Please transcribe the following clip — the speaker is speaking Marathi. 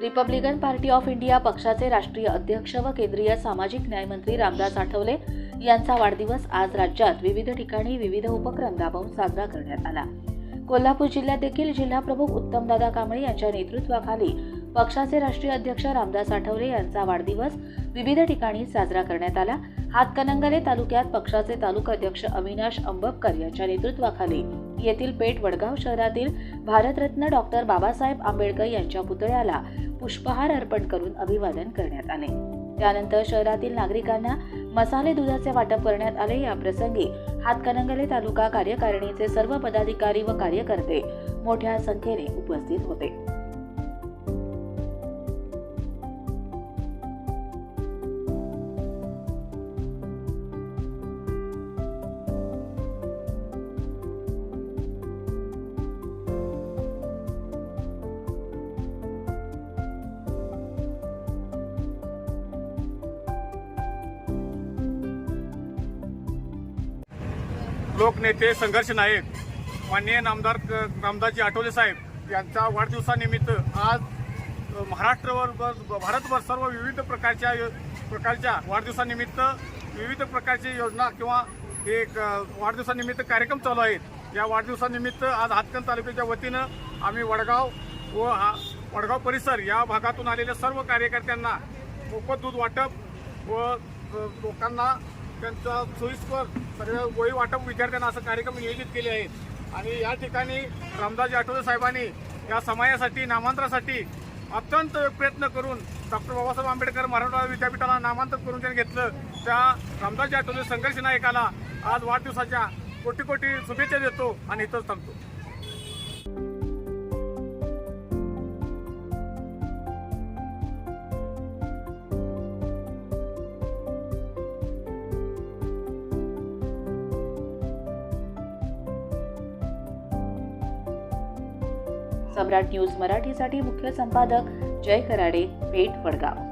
रिपब्लिकन पार्टी ऑफ इंडिया पक्षाचे राष्ट्रीय अध्यक्ष व केंद्रीय सामाजिक न्यायमंत्री रामदास आठवले यांचा वाढदिवस आज राज्यात विविध ठिकाणी विविध उपक्रम राबवून साजरा करण्यात आला. कोल्हापूर जिल्ह्यात देखील जिल्हाप्रमुख उत्तमदादा कांबळे यांच्या नेतृत्वाखाली पक्षाचे राष्ट्रीय अध्यक्ष रामदास आठवले यांचा वाढदिवस विविध ठिकाणी साजरा करण्यात आला. हातकणंगले तालुक्यात पक्षाचे तालुका अध्यक्ष अविनाश अंबपकर यांच्या नेतृत्वाखाली येथील पेठ वडगाव शहरातील भारतरत्न डॉक्टर बाबासाहेब आंबेडकर यांच्या पुतळ्याला पुष्पहार अर्पण करून अभिवादन करण्यात आले. त्यानंतर शहरातील नागरिकांना मसाले दुधाचे वाटप करण्यात आले. या प्रसंगी हातकणंगले तालुका कार्यकारिणीचे सर्व पदाधिकारी व कार्यकर्ते मोठ्या संख्येने उपस्थित होते. लोकनेते संघर्ष नायक माननीय नामदार क- रामदासजी आठवले साहेब यांच्या वाढदिवसानिमित्त आज महाराष्ट्रवर भारतभर सर्व विविध प्रकारच्या प्रकारच्या वाढदिवसानिमित्त विविध प्रकारची योजना किंवा एक वाढदिवसानिमित्त कार्यक्रम चालू आहेत. या वाढदिवसानिमित्त आज हातकण तालुक्याच्या वतीनं आम्ही वडगाव व हा वडगाव परिसर या भागातून आलेल्या सर्व कार्यकर्त्यांना मोफत दूध वाटप व लोकांना त्यांचा सोयीस्कर सगळ्या गोळी वाटप विद्यार्थ्यांना असं कार्यक्रम नियोजित केले आहेत. आणि या ठिकाणी रामदासजी आठवले साहेबांनी या समाजासाठी नामांतरासाठी अत्यंत प्रयत्न करून डॉक्टर बाबासाहेब आंबेडकर मराठवाडा विद्यापीठाला नामांतर करून त्यांनी घेतलं त्या रामदासजी आठवले संघर्ष नायकाला आज वाढदिवसाच्या कोटी कोटी शुभेच्छा देतो आणि इथंच थांबतो. सम्राट न्यूज मराठीसाठी मुख्य संपादक जय कराडे पेठ वडगाव.